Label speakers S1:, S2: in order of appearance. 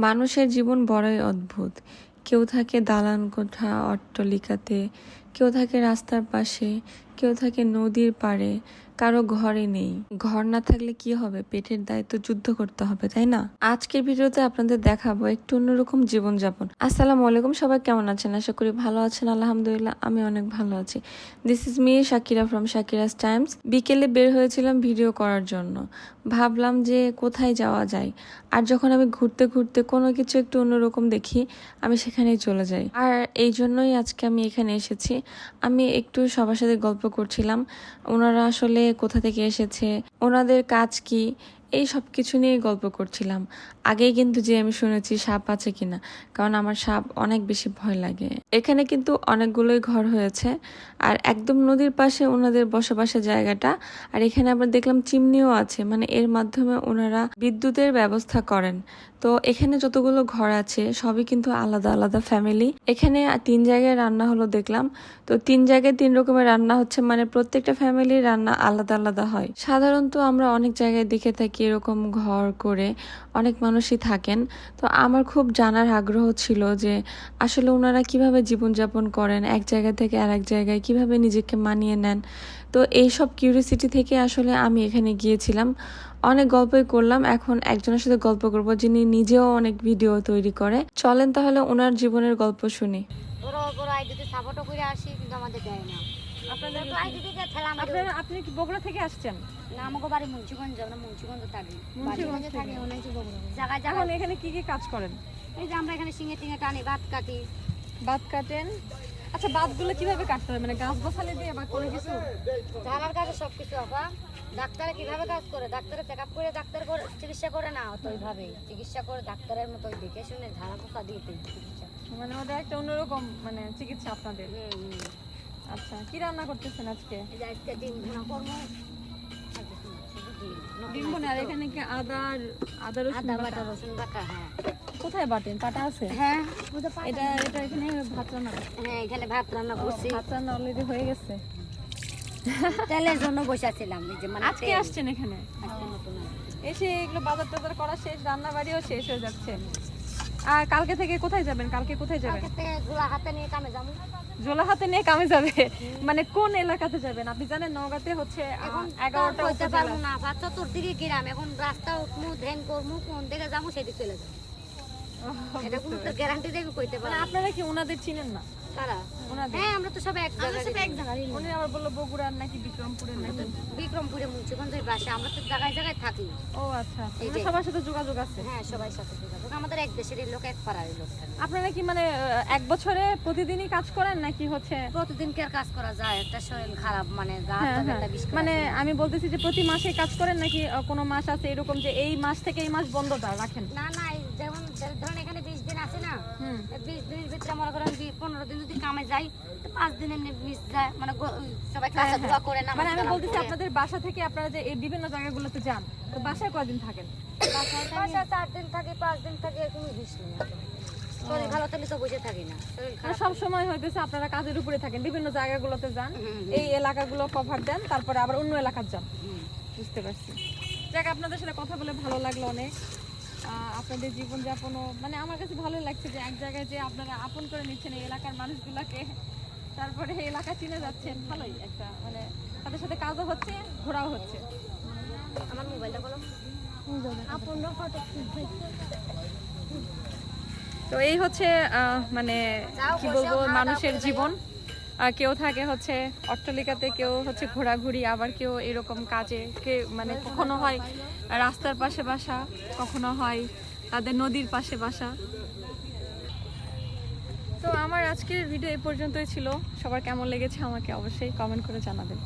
S1: মানুষের জীবন বড়ই অদ্ভুত। কেউ থাকে দালান কোঠা অট্টলিকাতে, কেউ থাকে রাস্তার পাশে, কেউ থাকে নদীর পাড়ে কারও ঘরে নেই। ঘর না থাকলে কি হবে? পেটের দায়িত্ব যুদ্ধ করতে হবে, তাই না? আজকের ভিডিওতে আপনাদের দেখাবো একটু অন্যরকম জীবনযাপন। আসসালামু আলাইকুম, সবাই কেমন আছেন? আশা করি ভালো আছেন, আলহামদুলিল্লাহ, আমি অনেক ভালো আছি। This is me Shakira from Shakira's times বিকেলে বের হয়েছিলাম ভিডিও করার জন্য। ভাবলাম যে কোথায় যাওয়া যায়? আর যখন আমি ঘুরতে ঘুরতে কোনো কিছু একটু অন্যরকম দেখি, আমি সেখানেই চলে যাই। আর এই জন্যই আজকে আমি এখানে এসেছি। আমি একটু সবার সাথে গল্প করছিলাম। ওনারা আসলে কোথা থেকে এসেছে? ওনাদের কাজ কি? এই সব কিছু নিয়ে গল্প করছিলাম। আগেই কিন্তু যে আমি শুনেছি সাপ আছে কিনা, কারণ আমার সাপ অনেক বেশি ভয় লাগে। এখানে কিন্তু অনেকগুলোই ঘর হয়েছে, আর একদম নদীর পাশে ওনাদের বসবাসের জায়গাটা, আর এখানে আবার দেখলাম চিমনিও আছে মানে এর মাধ্যমে ওনারা বিদ্যুতের ব্যবস্থা করেন। তো এখানে যতগুলো ঘর আছে, সবই কিন্তু আলাদা আলাদা ফ্যামিলি এখানে তিন জায়গায় রান্না হলো দেখলাম। তো তিন জায়গায় তিন রকমের রান্না হচ্ছে মানে প্রত্যেকটা ফ্যামিলির রান্না আলাদা আলাদা হয়। সাধারণত আমরা অনেক জায়গায় দেখে থাকি এরকম ঘর করে অনেক মানুষই থাকেন। তো আমার খুব জানার আগ্রহ ছিল যে আসলে ওনারা কীভাবে জীবনযাপন করেন, এক জায়গা থেকে আর এক জায়গায় কীভাবে নিজেকে মানিয়ে নেন। তো এইসব কিউরিয়াসিটি থেকে আসলে আমি এখানে গিয়েছিলাম। অনেক গল্পই করলাম, এখন একজনের সাথে গল্প করব যিনি নিজেও অনেক ভিডিও তৈরি করে। চলেন তাহলে ওনার জীবনের গল্প শুনি।
S2: কিন্তু আমাদের দেয় না।
S3: আপনারা আপনি কি বগুড়া থেকে আসছেন?
S2: না আমাকে বাড়ি মুন্সিগঞ্জ আমরা মুন্সিগঞ্জ থাকি।
S3: মুন্সিগঞ্জ
S2: থাকি অনেক বগুড়া। জায়গায়
S3: এখন এখানে কি কি কাজ করেন?
S2: এই যে আমরা এখানে সিঙে টিঙে টানি ভাত কাটি।
S3: বাত কাটেন? আচ্ছা বাতগুলো কীভাবে কাটতে হয়? মানে গাছ বসালে দিয়ে বা কোনো কিছু?
S2: ধারার কাছে সব কিছু আপা। ডাক্তারে কীভাবে কাজ করে? ডাক্তারে চেক আপ করে ডাক্তার করে চিকিৎসা করে না তো ওইভাবে। চিকিৎসা করে ডাক্তারের মতো দেখে শুনে ধারা পোকা দিয়ে চিকিৎসা।
S3: মানে ওটা একটা অন্যরকম মানে চিকিৎসা আপনাদের। আচ্ছা কি রান্না করতেছেন আজকে?
S2: আজকে ডিম ভুনা করব। ডিম।
S3: আর এখানে কি আদা আদা রসুন
S2: আদা
S3: বাটা?
S2: রসুন বাটা হ্যাঁ।
S3: কোথায় বাটেন? পাটা আছে?
S2: হ্যাঁ
S3: এটা এটা এখানে ভাত রান্না
S2: হ্যাঁ এখানে ভাত রান্না করছি।
S3: ভাত রান্না অলরেডি হয়ে গেছে।
S2: তেলের জন্য বসেছিলাম এই যে মানে
S3: আজকে আসছেন এখানে। এসে এগুলো বাজার টাজার করা শেষ রান্না বাড়িও শেষ হয়ে যাচ্ছে। আর কালকে থেকে কোথায় যাবেন? কালকে কোথায় যাবেন? জোলা হাতে নিয়ে কামে যাবে। মানে কোন এলাকাতে যাবেন? আপনি জানেন নওগাঁতে হচ্ছে
S2: এখন
S3: এগারোটা উপজেলা
S2: পারব না চতুর্দিকে গিরাম। এখন রাস্তা উঠমু ধ্যান করমু কোন দিকে যাব সেদিকে চলে যাব। এটা কোনো গ্যারান্টি দেবে কইতে
S3: মানে
S2: পারব
S3: আপনারা কি ওনাদের চিনেন না?
S2: কারা? হ্যাঁ আমরা তো সব এক জায়গায়
S3: উনি আবার বলল বগুড়ার নাকি বিক্রমপুরের নাকি।
S2: বিক্রমপুরে মুন্সিগঞ্জের বাসা আমরা তো জায়গায় জায়গায় থাকি।
S3: ও আচ্ছা আচ্ছা।
S2: এই
S3: মানে
S2: যে।
S3: সবার সাথে যোগাযোগ আছে?
S2: হ্যাঁ সবাই সাথে যোগাযোগ। আমাদের এক দেশেরই লোক এক পাড়ারই লোক
S3: আপনারা কি মানে এক বছরে প্রতিদিনই কাজ করেন নাকি হচ্ছে?
S2: প্রতিদিন কে আর কাজ করা যায়? একটা শরীর খারাপ মানে
S3: হ্যাঁ, হ্যাঁ। মানে আমি বলতেছি যে প্রতি মাসে কাজ করেন নাকি কোনো মাস আছে এরকম যে এই মাস থেকে এই মাস বন্ধটা রাখেন?
S2: না না যেমন ধরেন এখানে বিশ দিন আছে না বিশ দিনের ভিতরে মনে করেন পনেরো দিন যদি কামে যাই পাঁচ দিন এমনি মিস যায়। মানে সবাই কাঁচা
S3: হ্যাঁ,
S2: ধোয়া করে না
S3: মানে আমি বলতেছি আপনাদের বাসা থেকে আপনারা যে এই বিভিন্ন জায়গাগুলোতে যান তো বাসায় কয়দিন থাকেন?
S2: বাসা চার দিন থাকি পাঁচ দিন থাকি কোনো বিষ নেই। শরীর ভালো থাকলে তো বসে থাকি না শরীর
S3: মানে
S2: খারাপ
S3: সব সময় হইতেছে আপনারা কাজের উপরে থাকেন বিভিন্ন জায়গাগুলোতে যান এই এলাকাগুলো কভার দেন তারপরে আবার অন্য এলাকার যান। বুঝতে পারছি। যাক আপনাদের সাথে কথা বলে ভালো লাগল অনেক। আপনাদের জীবনযাপনও মানে আমার কাছে ভালো লাগছে যে এক জায়গায় যে আপনারা আপন করে নিচ্ছেন এই এলাকার মানুষগুলোকে তারপরে এই এলাকা চিনে যাচ্ছেন ভালোই একটা মানে তাদের সাথে কাজও হচ্ছে ঘোরাও হচ্ছে।
S2: আমার মোবাইলটা বলো।
S3: তো এই হচ্ছে আহ, মানে কি বলব মানুষের জীবন। কেউ থাকে হচ্ছে অট্টালিকাতে, কেউ হচ্ছে ঘোরাঘুরি, আবার কেউ এরকম কাজে, কে মানে কখনো হয় রাস্তার পাশে বাসা, কখনো হয় তাদের নদীর পাশে বাসা। তো আমার আজকের ভিডিও এ পর্যন্তই ছিল। সবার কেমন লেগেছে আমাকে অবশ্যই কমেন্ট করে জানাবেন।